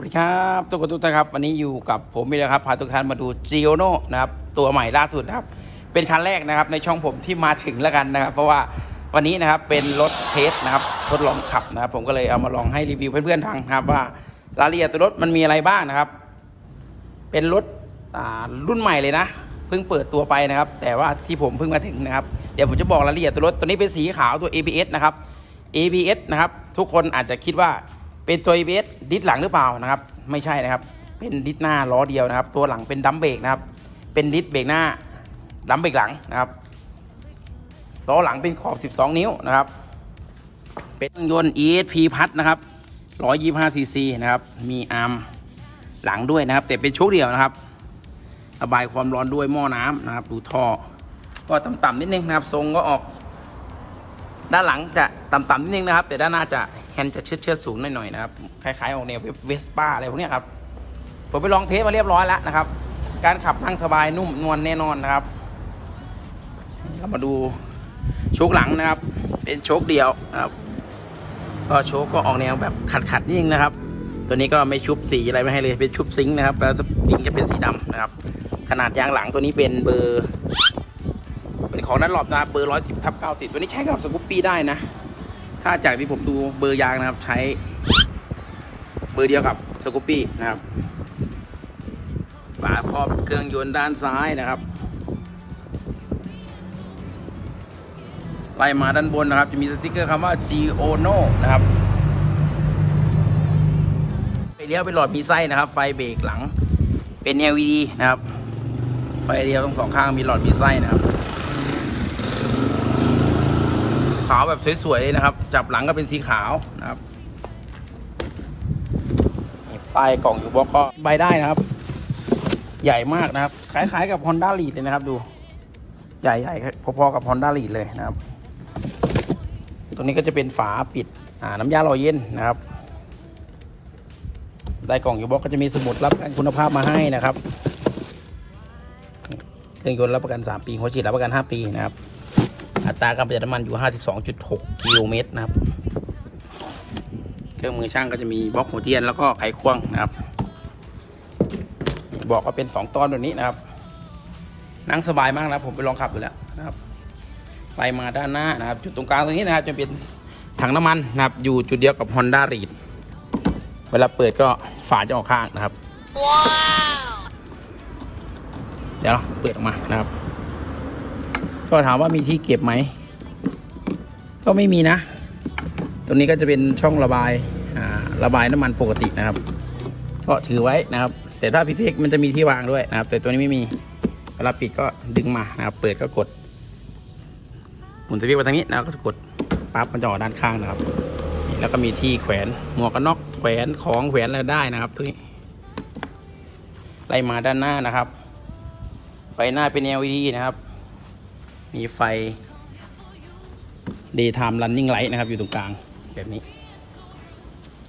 วัสดีครับทุกคนทุกท่านครับ วันนี้อยู่กับผมอีกแล้วครับ พาทุกท่านมาดู g i o n o นะครับ ตัวใหม่ล่าสุดนะครับ เป็นคันแรกนะครับในช่องผมที่มาถึงแล้วกันนะครับ เพราะว่าวันนี้นะครับเป็นรถเทสนะครับ ทดลองขับนะครับ ผมก็เลยเอามาลองให้รีวิวเพื่อนๆฟังนะครับว่ารายละเอียดตัวรถมันมีอะไรบ้างนะครับ เป็นรถรุ่นใหม่เลยนะ เพิ่งเปิดตัวไปนะครับ แต่ว่าที่ผมเพิ่งมาถึงนะครับ เดี๋ยวผมจะบอกรายละเอียดตัวรถตัวนี้เป็นสีขาวตัว ABS นะครับ ABS นะครับ ทุกคนอาจจะคิดว่า เป็นตัว ABS ดิสหลังหรือเปล่านะครับ ไม่ใช่นะครับ เป็นดิสหน้าล้อเดียวนะครับ ตัวหลังเป็นดัมเบรกนะครับ เป็นดิสเบรกหน้าดัมเบรกหลังนะครับล้อหลังเป็นขอบ 12 นิ้วนะครับ เป็นเครื่องยนต์ ESP พัดนะครับ125 cc นะครับ มีอาร์มหลังด้วยนะครับ แต่เป็นโชคเดียวนะครับ ระบายความร้อนด้วยหม้อน้ำนะครับ ดูท่อ ก็ต่ำๆนิดนึงนะครับ ทรงก็ออก ด้านหลังจะต่ำๆนิดนึงนะครับ แต่ด้านหน้าจะ นจะเชิดเชิดสูงหน่อยๆนะครับคล้ายๆออกแนวเวสป้าอะไรพวกนี้ครับผมไปลองเทสมาเรียบร้อยแล้วนะครับ การขับนั่งสบายนุ่มนวลแน่นอนนะครับ เรามาดูโชคหลังนะครับ เป็นโชคเดียวนะครับก็โชคก็ออกแนวแบบขัดๆนิดนึงนะครับ ตัวนี้ก็ไม่ชุบสีอะไรไม่ให้เลยเป็นชุบซิงค์นะครับ แล้วสปริงจะเป็นสีดำนะครับ ขนาดยางหลังตัวนี้เป็นเบอร์ เป็นของนัดหลอบนะเบอร์ร้อยสิบทับเก้าสิบตัวนี้ใช้กับสกูปปี้ได้นะ ถ้าจากที่ผมดูเบอร์ยางนะครับ ใช้เบอร์เดียวกับสกูปปี้นะครับ ฝาครอบเครื่องยนต์ด้านซ้ายนะครับ ไล่มาด้านบนนะครับ จะมีสติกเกอร์คำว่า G O N O นะครับไฟเลี้ยวเป็นหลอดมีไส้นะครับ ไฟเบรกหลังเป็น LED นะครับ ไฟเลี้ยวทั้งสองข้างมีหลอดมีไส้นะครับ ขาวแบบสวยๆเลยนะครับ จับหลังก็เป็นสีขาวนะครับป้ายกล่องอยู่บล็อกก็ใบได้นะครับ ใหญ่มากนะครับคล้ายๆกับ Honda l e a d เลยนะครับดู ใหญ่ๆพอๆกับ Honda l e a d เลยนะครับ ตรงนี้ก็จะเป็นฝาปิดอ่าน้ำยาหล่อเย็นนะครับ ได้กล่องอยู่บล็อกก็จะมีสมุดรับประกันคุณภาพมาให้นะครับเครื่องยนต์รับประกัน 3 ปีหัวฉีดรับประกัน 5 ปีนะครับ ตราการประหยัดน้ำมันอยู่ 52.6 กิโลเมตรนะครับ เครื่องมือช่างก็จะมีบล็อกหัวเทียนแล้วก็ไขควงนะครับบอกว่าเป็น 2ตอนแบบนี้นะครับ นั่งสบายมากนะครับผมไปลองขับดูแล้วนะครับ ไปมาด้านหน้านะครับ จุดตรงกลางตรงนี้นะครับ จะเป็นถังน้ำมันนะครับ อยู่จุดเดียวกับ Honda r e a d เวลาเปิดก็ฝาจะออกข้างนะครับเดี๋ยวเราเปิดออกมานะครับ ก็ถามว่ามีที่เก็บไหม ก็ไม่มีนะ ตรงนี้ก็จะเป็นช่องระบายระบายน้ำมันปกตินะครับ ก็ถือไว้นะครับ แต่ถ้าพิเศษมันจะมีที่วางด้วยนะครับ แต่ตัวนี้ไม่มีเวลาปิดก็ดึงมานะครับ เปิดก็กดหมุนสวิตช์ไปทางนี้นะก็กดปั๊บมันจะออกด้านข้างนะครับ แล้วก็มีที่แขวนหมวกกันน็อกแขวนของแขวนอะไรได้นะครับทุกนี้ไล่มาด้านหน้านะครับ ไฟหน้าเป็น LED นะครับ มีไฟ daytime running light นะครับ อยู่ตรงกลางแบบนี้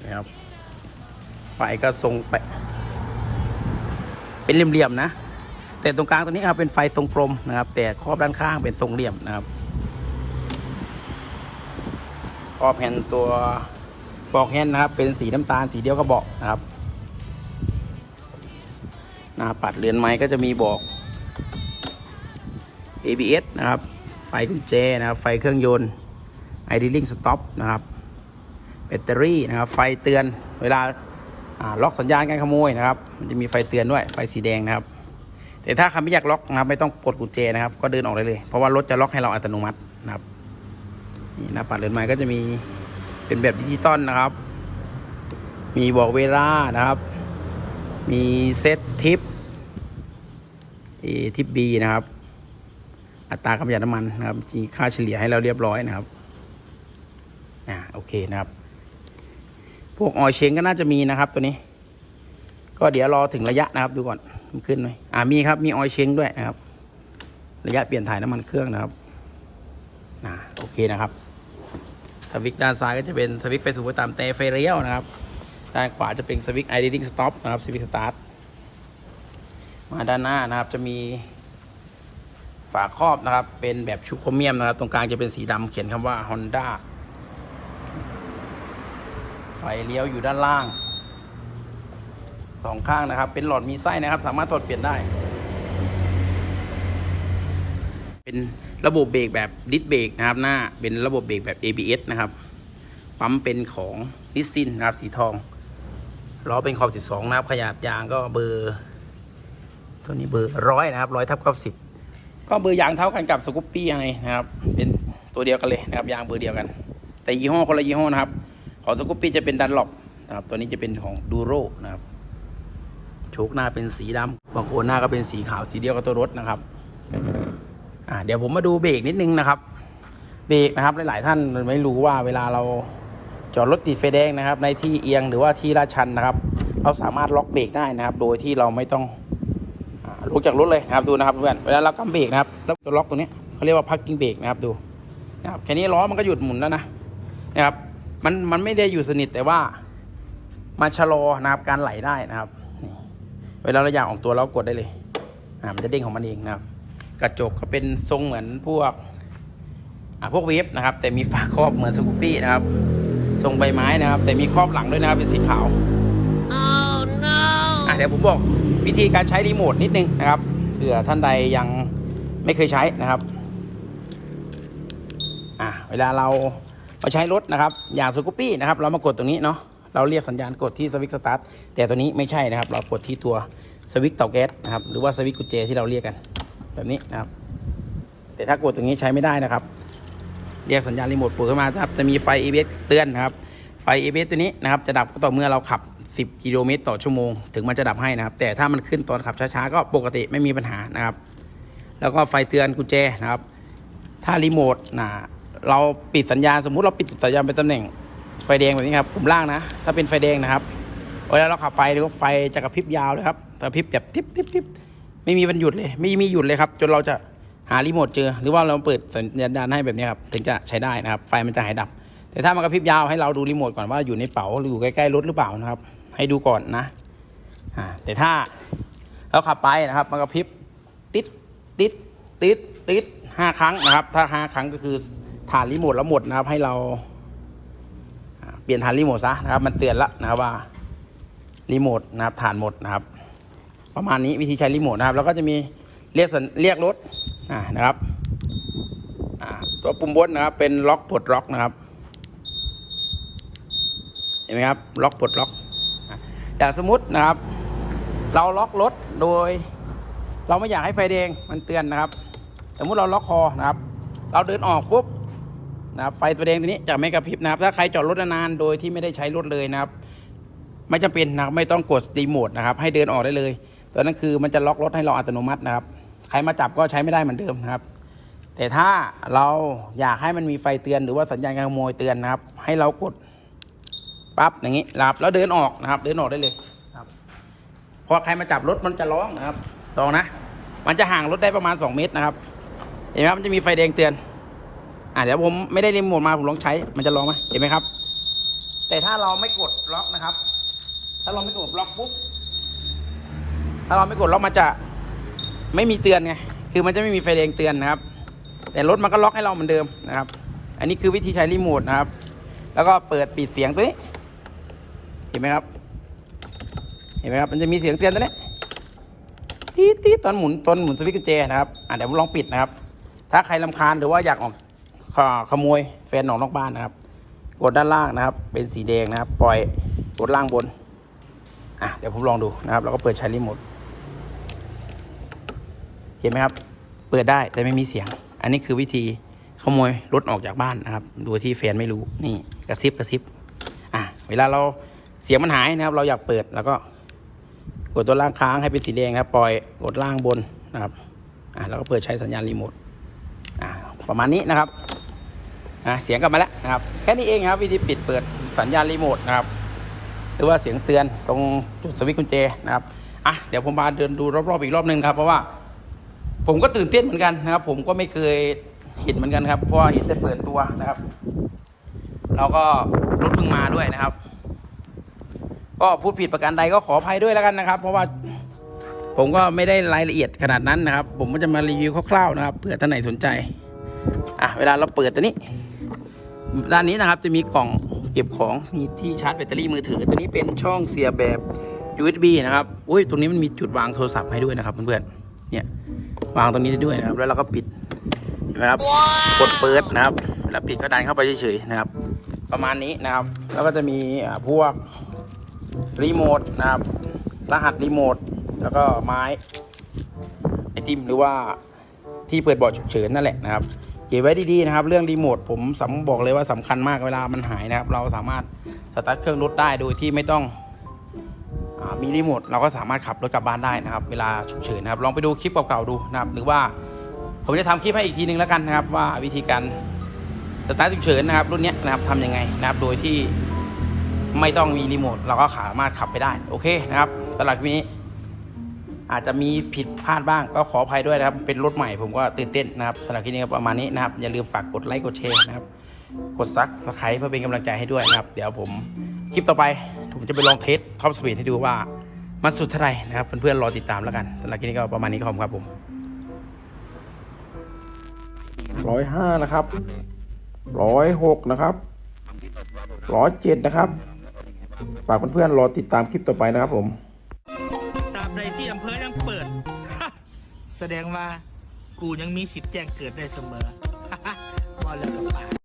นะครับไฟก็ทรงไปเป็นเหลี่ยมๆนะ แต่ตรงกลางตรงนี้ครับเป็นไฟทรงกลมนะครับ แต่ครอบด้านข้างเป็นทรงเหลี่ยมนะครับครอบแฮนตัวบอกแฮนด์นะครับ เป็นสีน้ำตาลสีเดียวกับเบาะนะครับหน้าปัดเรือนไม้ก็จะมีบอก ABS นะครับ ไฟกุญแจนะครับ ไฟเครื่องยนต์ idling stop นะครับ แบตเตอรี่นะครับ ไฟเตือนเวลาล็อกสัญญาณการขโมยนะครับ มันจะมีไฟเตือนด้วย ไฟสีแดงนะครับ แต่ถ้าใครไม่อยากล็อกนะครับ ไม่ต้องกดกุญแจนะครับ ก็เดินออกได้เลย เพราะว่ารถจะล็อกให้เราอัตโนมัตินะครับ นี่หน้าปัดเรือนไม้ก็จะมีเป็นแบบดิจิตอลนะครับ มีบอกเวลานะครับ มีเซตทิปทิปบีนะครับ อัตราการประหยัดน้ำมันนะครับมีค่าเฉลี่ยให้เราเรียบร้อยนะครับอ่าโอเคนะครับ พวกออยเชงก็น่าจะมีนะครับตัวนี้ ก็เดี๋ยวรอถึงระยะนะครับดูก่อนมันขึ้นไหมอ่ามีครับมีออยเชงด้วยนะครับ ระยะเปลี่ยนถ่ายน้ำมันเครื่องนะครับอ่าโอเคนะครับสวิตด้านซ้ายก็จะเป็นสวิตไฟสูงไฟต่ำแต่ไฟเลี้ยวนะครับ ด้านขวาจะเป็นสวิตช์ idling stop นะครับสวิตสตาร์ทมาด้านหน้านะครับจะมี ฝาครอบนะครับ เป็นแบบชุบโครเมียมนะครับ ตรงกลางจะเป็นสีดำเขียนคำว่า Honda ไฟเลี้ยวอยู่ด้านล่างสองข้างนะครับ เป็นหลอดมีไส้นะครับ สามารถถอดเปลี่ยนได้ เป็นระบบเบรกแบบดิสเบรกนะครับ หน้าเป็นระบบเบรกแบบ ABS นะครับปั๊มเป็นของนิสซินนะครับ สีทองล้อเป็นขอบ 12 นะครับ ขนาดยางก็เบอร์ ตัวนี้เบอร์ร้อยนะครับร้อยทับเก้าสิบ ก็เบอร์ยางเท่ากันกับสกูปปี้ไอนะครับ เป็นตัวเดียวกันเลยนะครับยางเบอร์เดียวกัน แต่ยี่ห้อคนละยี่ห้อนะครับ ของสกูปปี้จะเป็นดันหลบนะครับ ตัวนี้จะเป็นของดูโรนะครับโชคหน้าเป็นสีดำบางคนหน้าก็เป็นสีขาวสีเดียวกับตัวรถนะครับอ่าเดี๋ยวผมมาดูเบรกนิดนึงนะครับ เบรกนะครับหลาย ๆ ท่านไม่รู้ว่าเวลาเราจอดรถติดไฟแดงนะครับ ในที่เอียงหรือว่าที่ลาดชันนะครับ เราสามารถล็อกเบรกได้นะครับ โดยที่เราไม่ต้อง ลุกจากรถเลยนะครับดูนะครับเพื่อนเวลาเรากำเบรกนะครับแล้วตัวล็อกตัวนี้เขาเรียกว่าพักกิ้งเบรกนะครับดูนะครับแค่นี้ล้อมันก็หยุดหมุนแล้วนะนะครับมันมันไม่ได้อยู่สนิทแต่ว่ามาชะลอนะครับการไหลได้นะครับเวลาเราอยากออกตัวเรากดได้เลยอ่ามันจะเด้งของมันเองนะครับ กระจกก็เป็นทรงเหมือนพวกอ่าพวกเวฟนะครับ แต่มีฝาครอบเหมือนสกูปี้นะครับ ทรงใบไม้นะครับ แต่มีครอบหลังด้วยนะครับเป็นสีขาว ดี๋ยวผมบอกวิธีการใช้รีโมทนิดนึงนะครับเผื่อท่านใดยังไม่เคยใช้นะครับอะเวลาเรามาใช้รถนะครับอย่างสกูปี้นะครับ เรามากดตรงนี้เนาะเราเรียกสัญญาณกดที่สวิตช์สตาร์ทแต่ตัวนี้ไม่ใช่นะครับ เรากดที่ตัวสวิตช์เตาแก๊สนะครับหรือว่าสวิตช์กุญแจที่เราเรียกกัน แบบนี้นะครับ แต่ถ้ากดตรงนี้ใช้ไม่ได้นะครับ เรียกสัญญาณรีโมทเปิดขึ้นมาครับจะมีไฟ ABS เตือนนะครับไฟ ABS ตัวนี้นะครับจะดับก็ต่อเมื่อเราขับ 10 กิโลเมตรต่อชั่วโมง ถึงมันจะดับให้นะครับ แต่ถ้ามันขึ้นตอนขับช้าๆ ก็ปกติไม่มีปัญหานะครับ แล้วก็ไฟเตือนกุญแจนะครับ ถ้ารีโมทนะเราปิดสัญญาณสมมุติเราปิดสัญญาณเป็นตำแหน่งไฟแดงแบบนี้ครับปุ่มล่างนะ ถ้าเป็นไฟแดงนะครับเวลาเราขับไปหรือว่าไฟจะกระพริบยาวเลยครับกระพริบแบบทิบทิบทิบไม่มีวันหยุดเลย ไม่มีหยุดเลยครับ จนเราจะหารีโมทเจอ หรือว่าเราเปิดสัญญาณให้แบบนี้ครับถึงจะใช้ได้นะครับ ไฟมันจะหายดับ แต่ถ้ามันกระพริบยาวให้เราดูรีโมทก่อนว่าอยู่ในเป๋าหรืออยู่ใกล้ๆรถหรือเปล่านะครับ ให้ดูก่อนนะแต่ถ้าเราขับไปนะครับมันกระพริบติดติดติดติดห้าครั้งนะครับ ถ้าห้าครั้งก็คือฐานรีโมทแล้วหมดนะครับ ให้เราเปลี่ยนฐานรีโมทซะนะครับ มันเตือนละนะครับว่ารีโมทนะครับฐานหมดนะครับ ประมาณนี้วิธีใช้รีโมทนะครับ แล้วก็จะมีเรียกสัญเรียกรถนะครับตัวปุ่มบนนะครับ เป็นล็อกปลดล็อกนะครับ เห็นไหมครับ ล็อกปลดล็อก อย่างสมมตินะครับ เราล็อกรถโดย เราไม่อยากให้ไฟแดงมันเตือนนะครับ สมมุติเราล็อกคอนะครับ เราเดินออกปุ๊บนะครับไฟตัวแดงตัวนี้จะไม่กระพริบนะครับ ถ้าใครจอดรถนานๆโดยที่ไม่ได้ใช้รถเลยนะครับ ไม่จำเป็นนะครับไม่ต้องกดรีโมทนะครับ ให้เดินออกได้เลย ตัวนั้นคือมันจะล็อกรถให้เราอัตโนมัตินะครับ ใครมาจับก็ใช้ไม่ได้เหมือนเดิมนะครับแต่ถ้าเราอยากให้มันมีไฟเตือนหรือว่าสัญญาณการขโมยเตือนนะครับ ให้เรากด ปั๊บอย่างนี้รับแล้วเดินออกนะครับ เดินออกได้เลยครับพอใครมาจับรถมันจะร้องนะครับลองนะ มันจะห่างรถได้ประมาณ 2 เมตรนะครับ เห็นไหมครับมันจะมีไฟแดงเตือน อ่าเดี๋ยวผมไม่ได้รีโมทมาผมลองใช้ มันจะร้องไหมเห็นไหมครับ แต่ถ้าเราไม่กดล็อกนะครับ ถ้าเราไม่กดล็อกปุ๊บถ้าเราไม่กดล็อกมันจะไม่มีเตือนไงคือมันจะไม่มีไฟแดงเตือนนะครับ แต่รถมันก็ล็อกให้เราเหมือนเดิมนะครับ อันนี้คือวิธีใช้รีโมทนะครับ แล้วก็เปิดปิดเสียงตัวนี้ เห็นไหมครับ เห็นไหมครับ มันจะมีเสียงเตือนตัวนี้ตีตีตอนหมุนตอนหมุนสวิตช์กุญแจนะครับ อะเดี๋ยวผมลองปิดนะครับ ถ้าใครลำคาญหรือว่าอยากออกขขโมยแฟนออกนอกบ้านนะครับ กดด้านล่างนะครับ เป็นสีแดงนะครับ ปล่อยกดล่างบน อะเดี๋ยวผมลองดูนะครับแล้วก็เปิดใช้รีโมท เห็นไหมครับ เปิดได้แต่ไม่มีเสียง อันนี้คือวิธีขโมยรถออกจากบ้านนะครับ โดยที่แฟนไม่รู้ นี่กระซิบกระซิบ อะ เวลาเรา เสียงมันหายนะครับ เราอยากเปิดแล้วก็ กดตัวล่างค้างให้เป็นสีแดงครับปล่อยกดล่างบนนะครับอะแล้วก็เปิดใช้สัญญาณรีโมทอ่าประมาณนี้นะครับอะเสียงกลับมาแล้วนะครับ แค่นี้เองครับ วิธีปิดเปิดสัญญาณรีโมทนะครับ หรือว่าเสียงเตือนตรงจุดสวิตช์กุญแจนะครับอะเดี๋ยวผมมาเดินดูรอบๆอีกรอบหนึงครับ เพราะว่า ผมก็ตื่นเต้นเหมือนกันนะครับ ผมก็ไม่เคยเห็นเหมือนกันครับเพราะว่าเห็นแต่เปิดตัวนะครับ เราก็รถเพิ่งมาด้วยนะครับ ก็พูดผิดประการใดก็ขออภัยด้วยแล้วกันนะครับ เพราะว่าผมก็ไม่ได้รายละเอียดขนาดนั้นนะครับ ผมก็จะมารีวิวคร่าวๆนะครับเผื่อท่านไหนสนใจอะเวลาเราเปิดตัวนี้ ด้านนี้นะครับจะมีกล่องเก็บของมีที่ชาร์จแบตเตอรี่มือถือ ตัวนี้เป็นช่องเสียบแบบ USB นะครับอุ้ยตรงนี้มันมีจุดวางโทรศัพท์ให้ด้วยนะครับเพื่อนๆเนี่ยวางตรงนี้ได้ด้วยนะครับ แล้วเราก็ปิดเห็นไหมครับกดเปิดนะครับแล้วปิดก็ดันเข้าไปเฉยๆนะครับ ประมาณนี้นะครับ แล้วก็จะมีอ่าพวก รีโมทนะครับ รหัสรีโมทแล้วก็ไม้ไอติมหรือว่าที่เปิดเบาะฉุกเฉินนั่นแหละนะครับเก็บไว้ดีๆนะครับ เรื่องรีโมทผมสบอกเลยว่าสำคัญมากเวลามันหายนะครับ เราสามารถสตาร์ทเครื่องรถได้โดยที่ไม่ต้องอมีรีโมทเราก็สามารถขับรถกลับบ้านได้นะครับ เวลาฉุกเฉินนะครับ ลองไปดูคลิปเก่าๆดูนะครับ หรือว่าผมจะทำคลิปให้อีกทีนึงแล้วกันนะครับ ว่าวิธีการสตาร์ทฉุกเฉินนะครับ รุ่นนี้นะครับทำยังไงนะครับ โดยที่ ไม่ต้องมีรีโมทเราก็สามารถขับไปได้โอเคนะครับสำหรับคลิปนี้ อาจจะมีผิดพลาดบ้างก็ขออภัยด้วยนะครับ เป็นรถใหม่ผมก็ตื่นเต้นนะครับสำหรับคลิปนี้ก็ประมาณนี้นะครับ อย่าลืมฝากกดไลค์กดแชร์นะครับ กดซักสไครต์เพื่อเป็นกำลังใจให้ด้วยนะครับ เดี๋ยวผมคลิปต่อไป ผมจะไปลองเทสท็อปสปีดให้ดูว่ามันสุดเท่าไหร่นะครับ เพื่อนๆรอติดตามแล้วกันสำหรับคลิปนี้ก็ประมาณนี้ขอบครับผมร้อยห้านะครับร้อยหกนะครับร้อยเจ็ดนะครับ ฝากเพื่อนๆรอติดตามคลิปต่อไปนะครับผมตราบใดที่อำเภอยังเปิด แสดงว่ากูยังมีสิทธิ์แจ้งเกิดได้เสมอ ว่าแล้วกับปาก